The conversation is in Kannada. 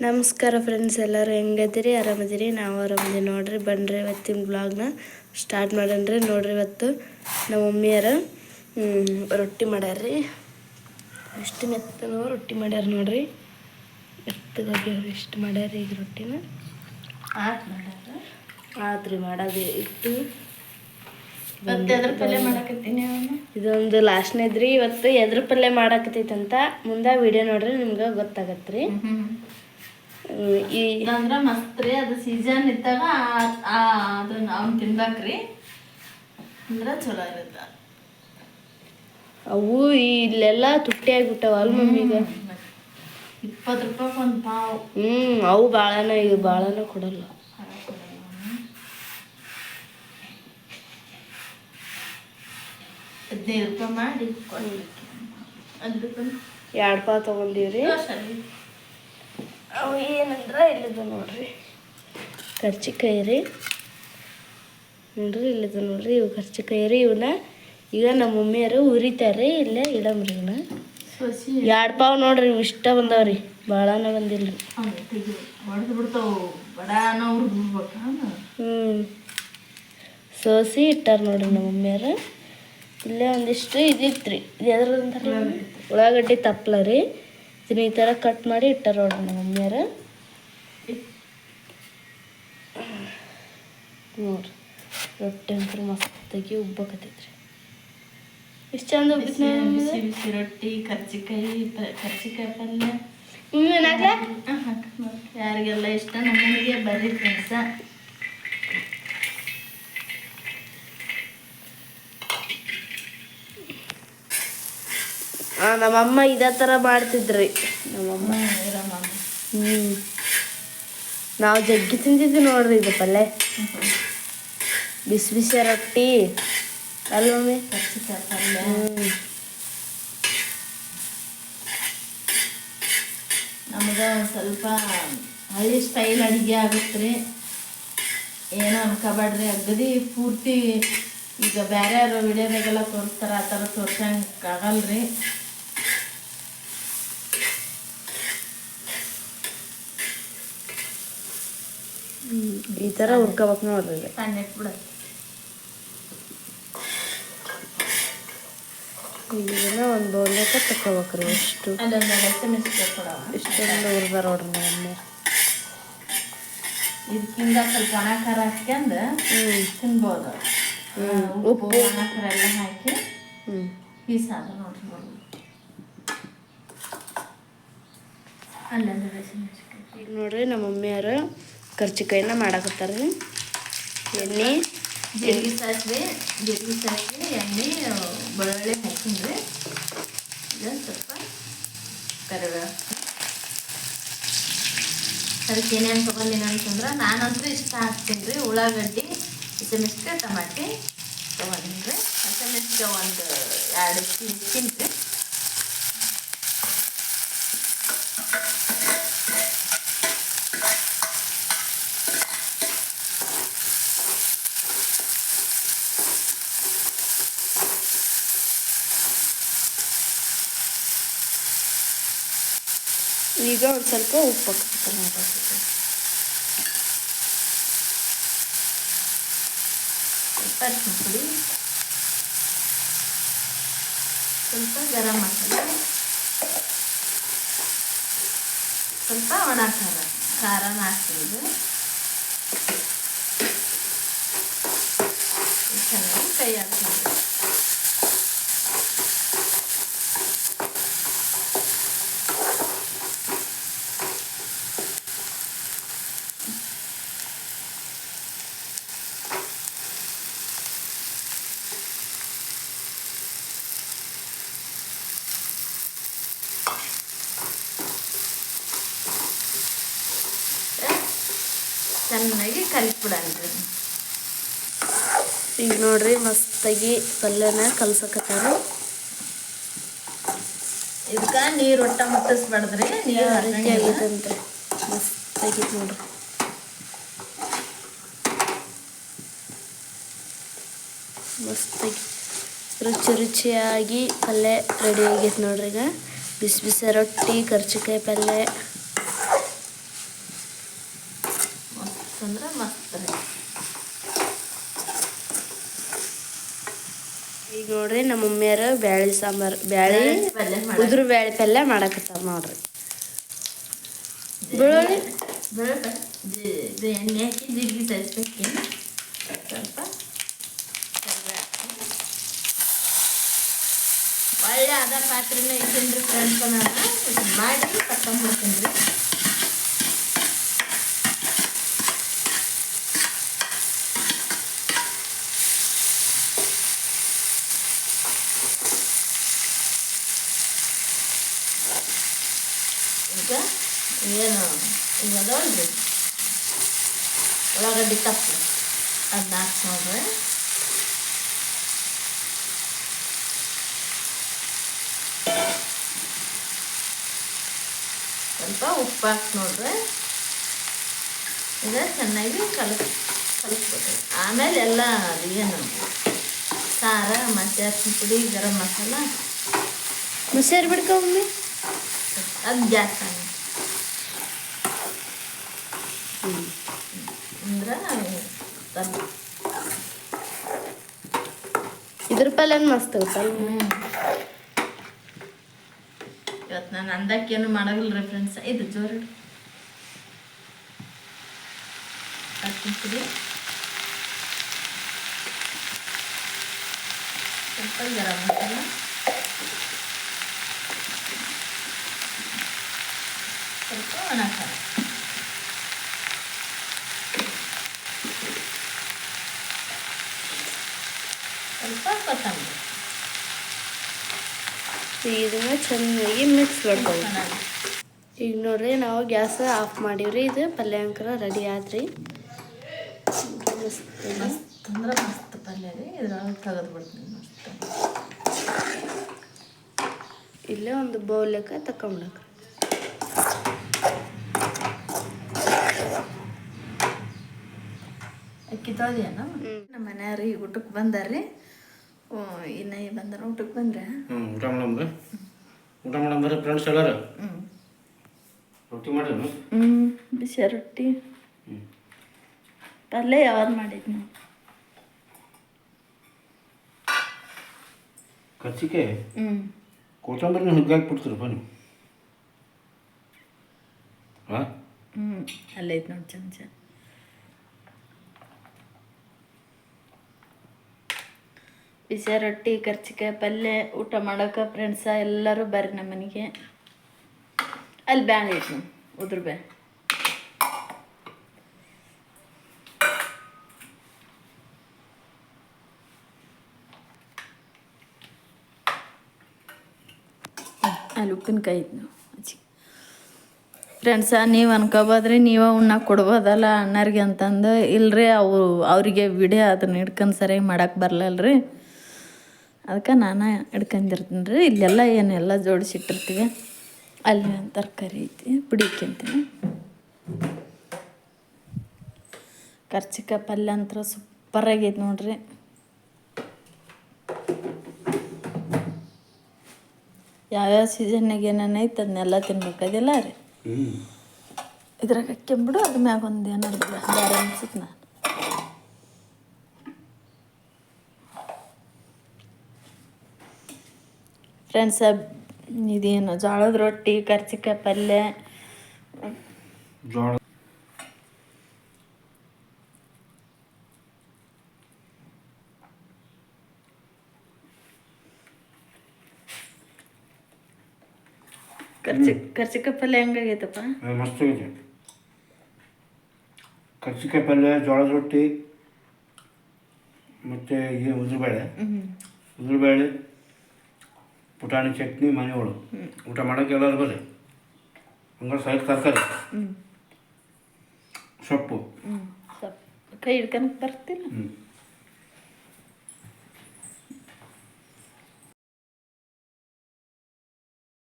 ನಮಸ್ಕಾರ ಫ್ರೆಂಡ್ಸ್ ಎಲ್ಲರೂ ಹೆಂಗದಿರಿ ಆರಾಮದಿರಿ ನಾವು ಆರಾಮದಿರಿ ನೋಡ್ರಿ. ಬನ್ರಿ ಇವತ್ತಿನ ಬ್ಲಾಗ್ನ ಸ್ಟಾರ್ಟ್ ಮಾಡನ್ರಿ ನೋಡ್ರಿ ಇವತ್ತು ನಮ್ಮ ಮಮ್ಮಿಯರ ರೊಟ್ಟಿ ಮಾಡ್ಯಾರ್ರಿ. ಎಷ್ಟು ಮೆತ್ತನೋ ರೊಟ್ಟಿ ಮಾಡ್ಯಾರ ನೋಡ್ರಿ. ಮೆತ್ತಗೆ ಎಷ್ಟು ಮಾಡ್ಯಾರ ಈಗ ರೊಟ್ಟಿನ? ಆತ್ರಿ ಮಾಡೋದು ಇಟ್ಟು ಇದೊಂದು ಲಾಸ್ಟ್ನೇದ್ರಿ ಇವತ್ತು ಎದ್ರ ಪಲ್ಯ ಮಾಡಾಕತ್ತೈತಂತ ಮುಂದೆ ವಿಡಿಯೋ ನೋಡ್ರಿ ನಿಮ್ಗೆ ಗೊತ್ತಾಗತ್ತೆ ಹ್ಮ್, ಈ ಅಂದ್ರೆ ಮಸ್ತ್ ರೀ ಅದು ಸೀಸನ್ ಇದ್ದಾಗ ಅದನ್ನ ಅವ್ನು ತಿನ್ಬೇಕ್ರಿ ಅಂದ್ರೆ ಚಲೋ ಇರುತ್ತ. ಅವು ಇಲ್ಲೆಲ್ಲ ತುಟ್ಟಿ ಆಗ್ಬಿಟ್ಟವ ಅಲ್ ಮಮ್ಮಿಗ ಇಪ್ಪತ್ತು ರೂಪಾಯಿ ಒಂದು ಪಾವ್. ಹ್ಮ್ ಅವು ಭಾಳನ ಇದು ಭಾಳನ ಕೊಡಲ್ಲ. ಹದಿನೈದು ರೂಪಾಯಿ ಮಾಡಿ ರೂಪಾಯಿ. ಎರಡು ಪಾವ್ ತೊಗೊಂಡಿವ್ರಿ. ಅವು ಏನಂದ್ರೆ ಇಲ್ಲಿದು ನೋಡ್ರಿ. ಕರ್ಚಿಕಾಯಿ ರೀ ನೋಡ್ರಿ ಇಲ್ಲಿದು ನೋಡ್ರಿ ಇವು ಕರ್ಚಿಕಾಯಿ ರೀ ಇವನ್ನ ಈಗ ನಮ್ಮ ಮಮ್ಮಿಯರು ಉರಿತಾರೆ ಇಲ್ಲೇ ಇಡಮ್ರಿ ಇವನ್ನ ಸೊಸಿ. ಎರಡು ಪಾವ್ ನೋಡ್ರಿ ಇವು ಇಷ್ಟ ಬಂದವ್ರಿ ಭಾಳನ ಬಂದಿಲ್ಲ ಹ್ಞೂ ಸೋಸಿ ಇಟ್ಟಾರ ನೋಡ್ರಿ ನಮ್ಮ ಮಮ್ಮಿಯರು ಇಲ್ಲೇ ಒಂದಿಷ್ಟು ಇದಿತ್ತು ರೀ ಇದು ಎದ್ರದಂತಾರೆ ಉಳ್ಳಾಗಡ್ಡಿ. ತಪ್ಪಲ ರೀ ಇದನ್ನ ಈ ಥರ ಕಟ್ ಮಾಡಿ ಇಟ್ಟಾರ ನೋಡ್ರಿ ನಮ್ಮ ಮಮ್ಮಿಯರ ನೋಡ್ರಿ ರೊಟ್ಟಿ ಅಂತೂ ಮಸ್ತಾಗಿ ಉಬ್ಬಕತ್ತೈತ್ರಿ. ಎಷ್ಟು ಚಂದ ಬಿಸಿ ಬಿಸಿ ರೊಟ್ಟಿ ಕರ್ಜಿಕಾಯಿ ಕರ್ಚಿಕಾಯಿ ಪಲ್ಯ. ನೋಡ್. ಯಾರಿಗೆಲ್ಲ ಇಷ್ಟ ನಮಗೆ ಬರೀ ಫ್ರೆಂಡ್ಸ ಹಾಂ ನಮ್ಮಮ್ಮ ಇದೇ ಥರ ಮಾಡ್ತಿದ್ರಿ. ನಮ್ಮಮ್ಮ ಹ್ಞೂ ನಾವು ಜಗ್ಗಿ ತಿಂತಿದ್ವಿ ನೋಡ್ರಿ ಇದು ಪಲ್ಯ ಬಿಸಿ ಬಿಸಿ ರೊಟ್ಟಿ ಅಲ್ಲ ಮಮ್ಮಿ ಹ್ಞೂ ನಮ್ಗೆ ಸ್ವಲ್ಪ ಹಳ್ಳಿ ಸ್ಟೈಲ್ ಅಡಿಗೆ ಆಗುತ್ತೆ ಏನೋ ಅನ್ಕೋಬೇಡ್ರಿ ಅಗದಿ ಪೂರ್ತಿ ಈಗ ಬೇರೆ ಯಾರು ವಿಡಿಯೋದಾಗೆಲ್ಲ ತೋರಿಸ್ತಾರೆ ಆ ಥರ ತೋರ್ಸಂಗೆ ಆಗಲ್ರಿ. ಈ ಥರ ಹುರ್ಕೋಬೇಕು ನೋಡ್ರಿ ಇದನ್ನ ಒಂದು ಬೌಲ್ನಾಗ ತಗೋಬೇಕ್ರಿ ಕೊಡವ ಇಷ್ಟೊಂದು ಹುರ್ದಾರ ನೋಡ್ರಿ ನಮ್ಮಮ್ಮ ಇದಕ್ಕಿಂತ ಸ್ವಲ್ಪ ಒಣ ಖಾರ ಹಾಕ್ಯಂದು ತಿನ್ಬೋದು. ಉಪ್ಪು ಒಣ ಖಾರ ಎಲ್ಲ ಹಾಕಿ ಹ್ಞೂ ಸಾರು ನೋಡ್ರಿ ನೋಡಿ ಅಲ್ಲೊಂದು ಹಸಿಮೆಣಸಿನ್ಕಾಯಿ ಈಗ ನೋಡ್ರಿ ನಮ್ಮ ಮಮ್ಮಿಯರು ಕರ್ಚಿಕಾಯಿನ ಮಾಡಾಕತ್ತಾರ ರೀ. ಎಣ್ಣೆ. ಜೀರಿಗೆ ಸಾಸಿವೆ ಜೀರಿಗೆ ಸಾಸಿವೆ, ಎಣ್ಣೆ, ಬೆಳ್ಳುಳ್ಳಿ ಹಾಕಿನ್ರಿ ಇದೊಂದು ಸ್ವಲ್ಪ ಕರಿಬೇವು. ಅದಕ್ಕೆ ಏನೇನು ತೊಗೊಂಡಿನ ಅಂತಂದ್ರೆ ನಾನಂತೂ ಇಷ್ಟ ಹಾಕ್ತೀನಿ ರೀ. ಉಳ್ಳಾಗಡ್ಡಿ ಹಸಿಮೆಣಸಿನ್ಕಾಯಿ ಟಮಾಟಿ ತೊಗೊಂಡಿನಿ ರೀ. ಹಸಿಮೆಣಸಿನ್ಕಾಯಿ ಒಂದು ಎರಡು ತಿಂತೀನಿ ರೀ. ಈಗ ಒಂದು ಸ್ವಲ್ಪ ಉಪ್ಪು ಹಾಕ್ತೀನಿ ಸ್ವಲ್ಪ ಪುಡಿ ಸ್ವಲ್ಪ ಗರಂ ಮಸಾಲೆ. ಸ್ವಲ್ಪ ಒಣ ಖಾರ. ಖಾರನ ಹಾಕ್ತೀವಿ ಚೆನ್ನಾಗಿ ಕೈ ಹಾಕ್ತೀವಿ ಚೆನ್ನಾಗಿ ಕಲಿಸ್ಬಿಡನ್ರಿ ಈಗ ನೋಡ್ರಿ ಮಸ್ತಾಗಿ ಪಲ್ಯನ ಕಲ್ಸಕತ್ತಾರ. ಇದಕ್ಕೆ ನೀರು ಒಟ್ಟ ಮುಟ್ಟಿಸ್ಬಾರ್ದ್ರಿ ನೀರು ಮಸ್ತಾಗಿ ರೀತಿ ನೋಡ್ರಿ. ಮಸ್ತಾಗಿ ರುಚಿ ರುಚಿಯಾಗಿ ಪಲ್ಯ ರೆಡಿ ಆಗೈತೆ ನೋಡ್ರಿ ಈಗ. ಬಿಸಿ ಬಿಸಿ ರೊಟ್ಟಿ ಕರ್ಚಿಕಾಯಿ ಪಲ್ಯ. ನೋಡ್ರಿ ನಮ್ಮ ಮಮ್ಮಿಯರ ಬ್ಯಾಳಿ ಸಾಂಬಾರು ಬ್ಯಾಳಿ ಪಲ್ಯ ಉದುರು ಬ್ಯಾಳಿ ಪಲ್ಯ ಮಾಡಕತ್ತಾರ ನೋಡ್ರಿ ಬೆಳ್ಳುಳ್ಳಿ ಬೆಳ್ಳುಳ್ಳಿ ಇದು ಎಣ್ಣೆ ಹಾಕಿ ಜೀರಿಗೆ ಸರಿಸ್ಬೇಕು ಸ್ವಲ್ಪ ಕರಿಬೇವು ಹಾಕಿ. ಒಳ್ಳೆ ಅದ ಪಾತ್ರೆನ ಇಟ್ಟಿನ್ರಿ ಫ್ರೆಂಡ್ಸ್ ನಾನು ಇದು ಮಾಡಿ ತಕೊಂಡ್ಬಿಡ್ತೀನಿ ರೀ ಈಗ ಏನು ಈಗ ಅದಾವಲ್ರಿ ಉಳ್ಳಾಗಡ್ಡಿ ತಪ್ಪು. ಅದನ್ನ ಹಾಕಿ ನೋಡ್ರಿ. ಸ್ವಲ್ಪ ಉಪ್ಪು ಹಾಕಿ ನೋಡ್ರಿ. ಈಗ ಚೆನ್ನಾಗಿ ಕಲಸ್ ಕಲಿಸ್ಬೇಕು ಆಮೇಲೆ ಎಲ್ಲ ಅದು ಏನು ಖಾರ ಮತ್ತು ಅರ್ಶಿನ ಪುಡಿ ಗರಂ ಮಸಾಲ. ಮುಸೇರ್ ಬಿಡ್ಕೊಂಬಿ ಅದು ಜಾಸ್ತಿ ಅಂದ್ರೆ ತಂದು ಇದ್ರ ಪಲ್ಯನ ಮಸ್ತ್ ಆಗುತ್ತಲ್ಲ ಇವತ್ತು ನಾನು ಅಂದಕ್ಕೇನು ಮಾಡೋದಿಲ್ಲ ರೀ ಫ್ರೆಂಡ್ಸ್ ಇದು ಜೋರು ಹಾಕ್ತಿರ್ತೀವಿ ಸ್ವಲ್ಪ ಗರಂ ಮಸಾಲ ಸ್ವಲ್ಪ ಒಣ ಖಾರ ಸ್ವಲ್ಪ ಕೊತ್ತಂಬರಿ ಈಗ ಇದನ್ನ ಚೆನ್ನಾಗಿ ಮಿಕ್ಸ್ ಚೆನ್ನಾಗಿ ಈಗ ನೋಡ್ರಿ ನಾವು ಗ್ಯಾಸ್ ಆಫ್ ಮಾಡೀವ್ರಿ. ಇದು ಪಲ್ಯ ಅಂಕರ ರೆಡಿ ಆದ್ರಿ. ಮಸ್ತ್ ಇದೆ. ಮಸ್ತ್ ಅಂದ್ರೆ ಮಸ್ತ್ ಪಲ್ಯ ರೀ. ಇದ್ರೊಳಗೆ ತೆಗೆದು ಬಿಡ್ತೀನಿ ಮಸ್ತ್. ಇಲ್ಲೇ ಒಂದು ಬೌಲಕ್ಕೆ ತಕೊಂಬಿಡಕ ಅಕ್ಕಿ ತೊಳೆದೇನ ನಮ್ಮ ಮನೆಯವ್ರು ಈಗ ಊಟಕ್ಕೆ ಬಂದಾರ್ರಿ. ಇನ್ನ ಈ ಬಂದರು ಊಟಕ್ಕೆ ಬಂದ್ರೆ? ಹ್ಞೂ ಊಟ ಮಾಡಂಬ್ರಿ ಊಟ ಮಾಡಂಬ್ರಿ ಫ್ರೆಂಡ್ಸ್ ಎಲ್ಲರೂ? ರೊಟ್ಟಿ ಮಾಡ್ರಿ ಹ್ಞೂ ಬಿಸಿ ರೊಟ್ಟಿ. ಪಲ್ಯ ಯಾವ್ದು ಮಾಡಿದ್ ನಾವು ಕಚ್ಚಿಕೆ ಹ್ಞೂ ಕೊತ್ತಂಬರಿನ ಹುಗ್ಗಾಕಿ ಬಿಡ್ತೀರಪ್ಪ ನೀವು ಹಾಂ ಹ್ಞೂ ಅಲ್ಲೈತೆ ನೋಡಿ ಚಮಚ. ಬಿಸಿ ರೊಟ್ಟಿ ಕರ್ಚಿಕಾಯಿ ಪಲ್ಯ ಊಟ ಮಾಡೋಕೆ ಫ್ರೆಂಡ್ಸ ಎಲ್ಲರೂ ಬರ್ರಿ ನಮ್ಮ ಮನೆಗೆ. ಅಲ್ಲಿ ಬ್ಯಾಳೆ ಐತೆ ಉದ್ರ ಬ್ಯಾ ಅಲ್ಲಿ ಉಪ್ಪಿನಕಾಯಿ ಐತಿ ನಾವು ಫ್ರೆಂಡ್ಸ ನೀವು ಅನ್ಕೋಬೋದ್ರಿ, ನೀವೇ ಉಣ್ಣಕ್ಕೆ ಕೊಡ್ಬೋದಲ್ಲ ಅಣ್ಣರಿಗೆ ಅಂತಂದು. ಇಲ್ರಿ, ಅವು ಅವರಿಗೆ ವಿಡಿಯೋ ಅದನ್ನ ಹಿಡ್ಕೊಂಡು ಸರಿಯಾಗಿ ಮಾಡೋಕೆ ಬರಲ್ಲಲ್ರಿ ಅದಕ್ಕೆ ನಾನು ಹಿಡ್ಕೊಂಡಿರ್ತೀನಿ ರೀ ಇಲ್ಲೆಲ್ಲ ಏನೆಲ್ಲ ಜೋಡಿಸಿಟ್ಟಿರ್ತೀವಿ. ಅಲ್ಲಿ ಒಂದು ತರಕಾರಿ ಐತಿ ಬಿಡಿಕ್ಯಂತೀನಿ ಕರ್ಚಿಕಾಯಿ ಪಲ್ಯ ಅಂತ ಸೂಪರ್ ಆಗೈತೆ ನೋಡ್ರಿ. ಯಾವ್ಯಾವ ಸೀಸನ್ನಾಗ ಏನೇನು ಐತೆ ಅದನ್ನೆಲ್ಲ ತಿನ್ಬೇಕದಿಲ್ಲ ರೀ. ಇದ್ರಾಗ ಹಾಕ್ಕೊಂಬಿಡು ಅದ್ರ ಮ್ಯಾಗ ಒಂದು ಏನಾರು ಬೇರೆ ಅನ್ಸುತ್ತೆ ನಾನು ಫ್ರೆಂಡ್ಸ ಇದೇನು ಜೋಳದ ರೊಟ್ಟಿ ಕರ್ಚಿಕಾಯಿ ಪಲ್ಯ. ಜೋಳ. ಕರ್ಚಿ ಕರ್ಚಿಕಾಯಿ ಪಲ್ಯ ಹೆಂಗಾಗೈತಪ್ಪ? ಮಸ್ತ್ ಆಗೈತೆ. ಕಚ್ಚಿಕಾಯಿ ಪಲ್ಯ ಜೋಳದ ರೊಟ್ಟಿ ಮತ್ತು ಉದ್ರುಬೇಳೆ. ಉದ್ರುಬೇಳೆ ಪುಟಾಣಿ ಚಟ್ನಿ ಮನೆ ಒಳಗೆ ಊಟ ಮಾಡೋಕೆ ಎಲ್ಲರೂ ಬರ್ರಿ. ಹಂಗಾರೆ ಸೈಡ್ ತರಕಾರಿ. ಸೊಪ್ಪು. ಕೈ ಹಿಡ್ಕೊಂಡು ಹ್ಞೂ